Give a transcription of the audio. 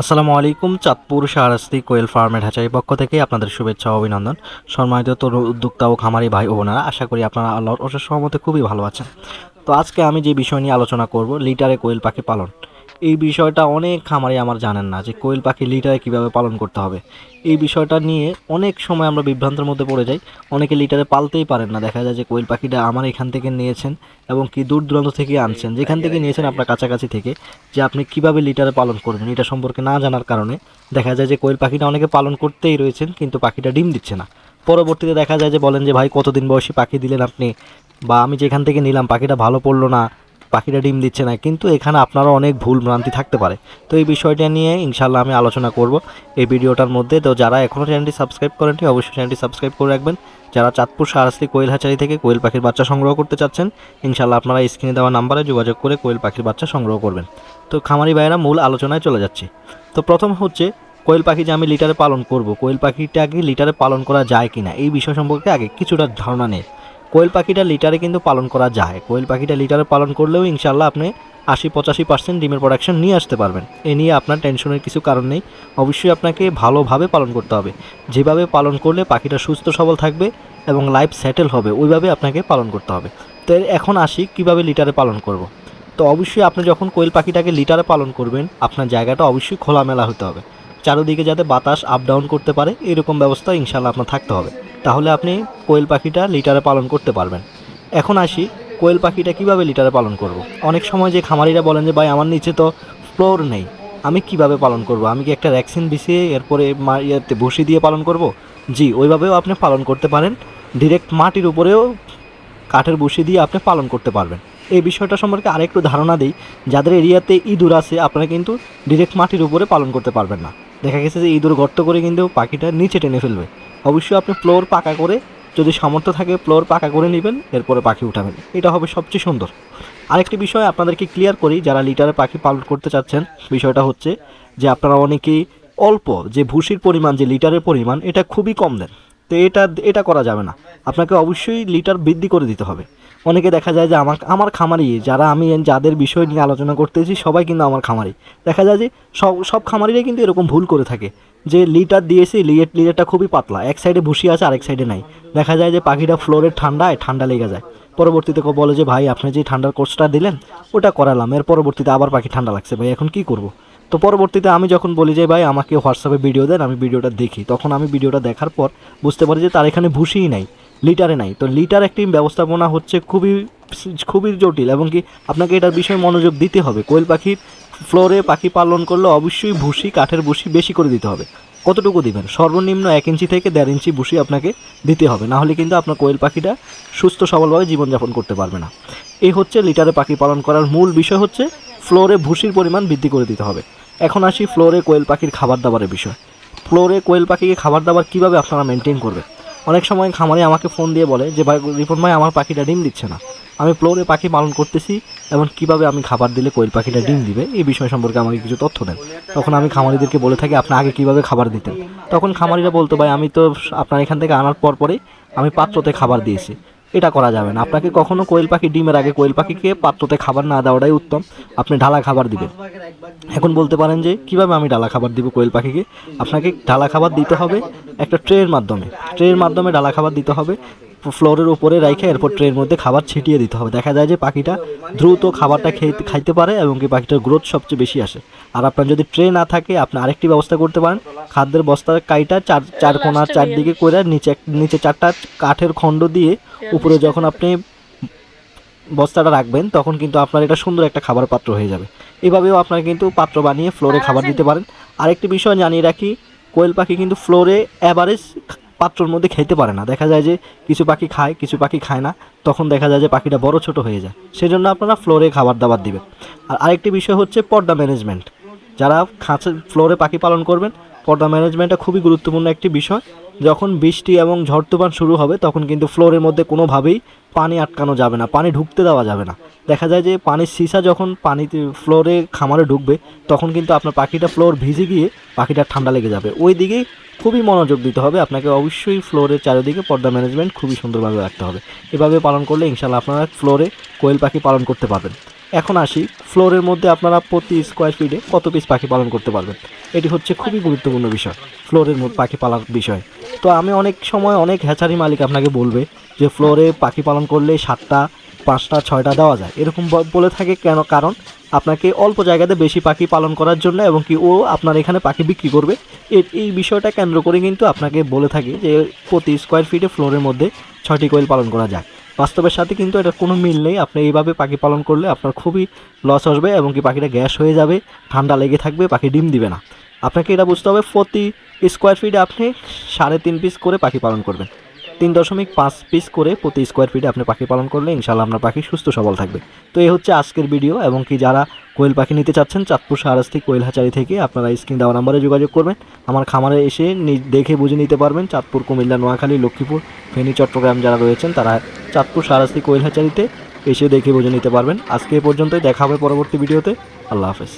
আসসালামু আলাইকুম, চাঁদপুর শাহরাস্তি কোয়েল ফার্মের হ্যাচারি পক্ষ থেকে আপনাদের শুভেচ্ছা ও অভিনন্দন। সম্মানিত তরুণ উদ্যোক্তা ও খামারি ভাই ও বোনারা, আশা করি আপনারা আল্লাহর অশেষ সহমতে খুবই ভালো আছেন। তো আজকে আমি যে বিষয় নিয়ে আলোচনা করব, লিটারে কোয়েল পাখি পালন। এই বিষয়টা অনেক খামারি আমার জানেন না যে কোয়েল পাখি লিটারে কীভাবে পালন করতে হবে। এই বিষয়টা নিয়ে অনেক সময় আমরা বিভ্রান্তের মধ্যে পড়ে যাই। অনেকে লিটারে পালতেই পারেন না। দেখা যায় যে কোয়েল পাখিটা আমার এখান থেকে নিয়েছেন এবং কি দূর দূরান্ত থেকে আনছেন। যেখান থেকে নিয়েছেন আপনার কাছাকাছি থেকে যে আপনি কীভাবে লিটারে পালন করবেন, এটা সম্পর্কে না জানার কারণে দেখা যায় যে কোয়েল পাখিটা অনেকে পালন করতেই রয়েছেন, কিন্তু পাখিটা ডিম দিচ্ছে না। পরবর্তীতে দেখা যায় যে বলেন যে, ভাই, কতদিন বয়সী পাখি দিলেন আপনি? বা, আমি যেখান থেকে নিলাম, পাখিটা ভালো পড়ল না। পাখিটা ডিম দিচ্ছে না, কিন্তু এখানে আপনারও অনেক ভুল ভ্রান্তি থাকতে পারে। তো এই বিষয়টা নিয়ে ইনশাল্লাহ আমি আলোচনা করব এই ভিডিওটার মধ্যে। তো যারা এখনও চ্যানেলটি সাবস্ক্রাইব করেননি, অবশ্যই চ্যানেলটি সাবস্ক্রাইব করে রাখবেন। যারা চাঁদপুর সারাস্তি কোয়েল হাচারি থেকে কোয়েল পাখির বাচ্চা সংগ্রহ করতে চাচ্ছেন ইনশাল্লাহ আপনারা স্ক্রিনে দেওয়া নাম্বারে যোগাযোগ করে কোয়েল পাখির বাচ্চা সংগ্রহ করবেন। তো খামারি ভাইয়েরা, মূল আলোচনায় চলে যাচ্ছে। তো প্রথম হচ্ছে, কোয়েল পাখি যে আমি লিটারে পালন করব, কোয়েল পাখিটাকে লিটারে পালন করা যায় কিনা? এই বিষয় সম্পর্কে আগে কিছুটা ধারণা নেই কোয়েল পাখিটা লিটারে কিন্তু পালন করা যায়। কোয়েল পাখিটা লিটারে পালন করলেও ইনশাল্লাহ আপনি আশি পঁচাশি পার্সেন্ট ডিমের প্রোডাকশন নিয়ে আসতে পারবেন। এ নিয়ে আপনার টেনশনের কিছু কারণ নেই। অবশ্যই আপনাকে ভালোভাবে পালন করতে হবে। যেভাবে পালন করলে পাখিটা সুস্থ সবল থাকবে এবং লাইফ সেটেল হবে, ওইভাবে আপনাকে পালন করতে হবে। তো এখন আসি কীভাবে লিটারে পালন করব। তো অবশ্যই আপনি যখন কোয়েল পাখিটাকে লিটারে পালন করবেন, আপনার জায়গাটা অবশ্যই খোলামেলা হতে হবে। চারোদিকে যাতে বাতাস আপ ডাউন করতে পারে, এরকম ব্যবস্থা ইনশাল্লাহ আপনার থাকতে হবে। তাহলে আপনি কোয়েল পাখিটা লিটারে পালন করতে পারবেন। এখন আসি, কোয়েল পাখিটা কীভাবে লিটারে পালন করব। অনেক সময় যে খামারিরা বলেন যে, ভাই, আমার নিচে তো ফ্লোর নেই। আমি কীভাবে পালন করব? আমি কি একটা ভ্যাকসিন বিছিয়ে এরপরে ইয়েতে ভুসি দিয়ে পালন করব? জি, ওইভাবেও আপনি পালন করতে পারেন। ডিরেক্ট মাটির উপরেও কাঠের বসি দিয়ে আপনি পালন করতে পারবেন। এই বিষয়টা সম্পর্কে আরেকটু ধারণা দিই। যাদের এরিয়াতে ইঁদুর আছে, আপনারা কিন্তু ডিরেক্ট মাটির উপরে পালন করতে পারবেন না। দেখা গেছে যে ইঁদুর গর্ত করে কিন্তু পাখিটা নিচে টেনে ফেলবে। অবশ্যই আপনি ফ্লোর পাকা করে, যদি সামর্থ্য থাকে ফ্লোর পাকা করে নেবেন, এরপরে পাখি উঠাবেন। এটা হবে সবচেয়ে সুন্দর। আরেকটি বিষয় আপনাদেরকে ক্লিয়ার করি, যারা লিটারে পাখি পালন করতে চাচ্ছেন, বিষয়টা হচ্ছে যে আপনারা অনেকেই অল্প যে ভুসির পরিমাণ, যে লিটারের পরিমাণ, এটা খুবই কম দেন। তো এটা এটা করা যাবে না। আপনাকে অবশ্যই লিটার বৃদ্ধি করে দিতে হবে। অনেকে দেখা যায় যে আমার আমার খামারি, যারা আমি যাদের বিষয় নিয়ে আলোচনা করতেছি, সবাই কিন্তু আমার খামারি। দেখা যায় যে সব সব খামারিরাই কিন্তু এরকম ভুল করে থাকে। যে লিটার দিয়েছি লিটার লিটারটা খুবই পাতলা। এক সাইডে ভুসি আছে, আরেক সাইডে নাই। দেখা যায় যে পাখিটা ফ্লোরের ঠান্ডায় ঠান্ডা লেগে যায়। পরবর্তীতে বলে যে, ভাই, আপনি যে ঠান্ডার কোর্সটা দিলেন, ওটা করালাম। এর পরবর্তীতে আবার পাখি ঠান্ডা লাগছে। ভাই, এখন কি করব? তো পরবর্তীতে আমি যখন বলি যে, ভাই, আমাকে হোয়াটসঅ্যাপে ভিডিও দেন, আমি ভিডিওটা দেখি। তখন আমি ভিডিওটা দেখার পর বুঝতে পারি যে, তার এখানে ভুসিই নাই। লিটারে নাই। তো লিটার একটি ব্যবস্থাপনা হচ্ছে খুবই খুবই জটিল এবং কি আপনাকে এটার বিষয়ে মনোযোগ দিতে হবে। কোয়েল পাখির ফ্লোরে পাখি পালন করলে অবশ্যই ভুসি, কাঠের ভুসি বেশি করে দিতে হবে। কতটুকু দিবেন? সর্বনিম্ন এক ইঞ্চি থেকে দেড় ইঞ্চি ভুসি আপনাকে দিতে হবে। না হলে কিন্তু আপনার কোয়েল পাখিটা সুস্থ, সবলভাবে জীবনযাপন করতে পারবে না। এই হচ্ছে লিটারে পাখি পালন করার মূল বিষয় হচ্ছে ফ্লোরে ভুসির পরিমাণ বৃদ্ধি করে দিতে হবে। এখন আসি ফ্লোরে কোয়েল পাখির খাবার দাবারের বিষয়। ফ্লোরে কোয়েল পাখিকে খাবার দাবার কীভাবে আপনারা মেনটেন করবে অনেক সময় খামারে আমাকে ফোন দিয়ে বলে যে, ভাই, রিপন ভাই, আমার পাখিটা ডিম দিচ্ছে না। আমি প্লোরে পাখি পালন করতেছি এবং কীভাবে আমি খাবার দিলে কোয়েল পাখিটা ডিম দিবে, এই বিষয় সম্পর্কে আমাকে কিছু তথ্য দেন। তখন আমি খামারিদেরকে বলে থাকি, আপনি আগে কীভাবে খাবার দিতেন? তখন খামারিরা বলতো, ভাই, আমি তো আপনার এখান থেকে আনার পর পরে আমি পাত্রতে খাবার দিয়েছি। এটা করা যাবে না। আপনাকে কখনো কোয়েল পাখি ডিমের আগে কোয়েল পাখিকে পাত্রতে খাবার না দেওয়াটাই উত্তম। আপনি ঢালা খাবার দিবেন। এখন বলতে পারেন যে, কীভাবে আমি ডালা খাবার দিব কোয়েল পাখিকে? আপনাকে ঢালা খাবার দিতে হবে একটা ট্রের মাধ্যমে। ট্রের মাধ্যমে ঢালা খাবার দিতে হবে। ফ্লোরের উপরে রেখে এরপর ট্রের মধ্যে খাবার ছিটিয়ে দিতে হবে। দেখা যায় যে পাখিটা দ্রুত খাবারটা খেতে খাইতে পারে এবং কি পাখিটার গ্রোথ সবচেয়ে বেশি আসে। আর আপনার যদি ট্রে না থাকে আপনি আরেকটি ব্যবস্থা করতে পারেন। খাদ্যের বস্তার কাইটা চার চার কোনার চারদিকে করে নিচে নিচে চারটা কাঠের খণ্ড দিয়ে উপরে যখন আপনি বস্তাটা রাখবেন তখন কিন্তু আপনার এটা সুন্দর একটা খাবার পাত্র হয়ে যাবে। এভাবেও আপনারা কিন্তু পাত্র বানিয়ে ফ্লোরে খাবার দিতে পারেন। আরেকটি বিষয় জানিয়ে রাখি কোয়েল পাখি কিন্তু ফ্লোরে অ্যাভারেজ পাত্রর মধ্যে খেতে পারে না। দেখা যায় যে কিছু পাখি খায়, কিছু পাখি খায় না। তখন দেখা যায় যে পাখিটা বড় ছোট হয়ে যায়। সেজন্য আপনারা ফ্লোরে খাবার দাবার দিবেন। আর আরেকটি বিষয় হচ্ছে পর্দা ম্যানেজমেন্ট। যারা খাঁচে, ফ্লোরে পাখি পালন করবেন, পর্দা ম্যানেজমেন্টটা খুবই গুরুত্বপূর্ণ একটি বিষয়। যখন বৃষ্টি এবং ঝড় তুফান শুরু হবে, তখন কিন্তু ফ্লোরের মধ্যে কোনোভাবেই পানি আটকানো যাবে না, পানি ঢুকতে দেওয়া যাবে না। দেখা যায় যে পানির সিসা যখন পানিতে ফ্লোরে খামারে ঢুকবে, তখন কিন্তু আপনার পাখিটা ফ্লোর ভিজে গিয়ে পাখিটা ঠান্ডা লেগে যাবে। ওই দিকেই খুবই মনোযোগ দিতে হবে, আপনাকে অবশ্যই ফ্লোরের চারিদিকে পর্দা ম্যানেজমেন্ট খুবই সুন্দরভাবে রাখতে হবে। এভাবে পালন করলে ইনশাল্লাহ আপনারা ফ্লোরে কোয়েল পাখি পালন করতে পারবেন। এখন আসি ফ্লোরের মধ্যে আপনারা প্রতি স্কোয়ার ফিটে কত পিস পাখি পালন করতে পারবেন? এটি হচ্ছে খুবই গুরুত্বপূর্ণ বিষয়, ফ্লোরের মধ্যে পাখি পালার বিষয়। তো আমি অনেক সময় অনেক হ্যাচারি মালিক আপনাকে বলবে যে ফ্লোরে পাখি পালন করলে সাতটা, পাঁচটা, ছয়টা দেওয়া যায়। এরকম বলে থাকে কেন? কারণ আপনাকে অল্প জায়গাতে বেশি পাখি পালন করার জন্য এবং কি ও আপনার এখানে পাখি বিক্রি করবে। এই বিষয়টা কেন্দ্র করে কিন্তু আপনাকে বলে থাকে যে প্রতি স্কোয়ার ফিটে ফ্লোরের মধ্যে ছয়টি কোয়েল পালন করা যায়। বাস্তবের সাথে কিন্তু এটার কোনো মিল নেই। আপনি এইভাবে পাখি পালন করলে আপনার খুবই লস আসবে এবং কি পাখিটা গ্যাস হয়ে যাবে, ঠান্ডা লেগে থাকবে, পাখি ডিম দিবে না। আপনাকে এটা বুঝতে হবে প্রতি স্কোয়ার ফিটে আপনি সাড়ে তিন পিস করে পাখি পালন করবেন। তিন দশমিক পাঁচ পিস করে প্রতি স্কোয়ার ফিটে আপনি পাখি পালন করলে ইনশাল্লাহ আপনার পাখি সুস্থ সবল থাকবে। তো এই হচ্ছে আজকের ভিডিও এবং কি যারা কোয়েল পাখি নিতে চাচ্ছেন, চাঁদপুর সারাস্তি কোয়েল হাচারি থেকে আপনারা স্ক্রিন দেওয়া নাম্বারে যোগাযোগ করবেন। আমার খামারে এসে দেখে বুঝে নিতে পারবেন চাঁদপুর, কুমিল্লা, নোয়াখালী, লক্ষ্মীপুর, ফেনী, চট্টগ্রাম যারা রয়েছেন, তারা চাঁদপুর সারাস্তি কোয়েল হাচারিতে এসে দেখে বুঝে নিতে পারবেন। আজকে এ পর্যন্তই, দেখা হবে পরবর্তী ভিডিওতে আল্লাহ হাফেজ।